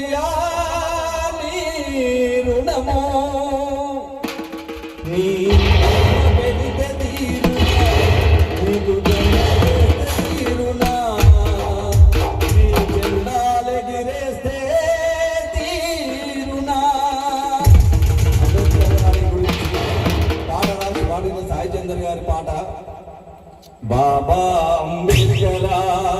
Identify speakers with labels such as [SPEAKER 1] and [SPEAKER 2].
[SPEAKER 1] తీర్చవయ్యా నీ రుణము. నీ పాడిన సాయి చంద్ర గారి పాట. బాబా అంబేద్కరా.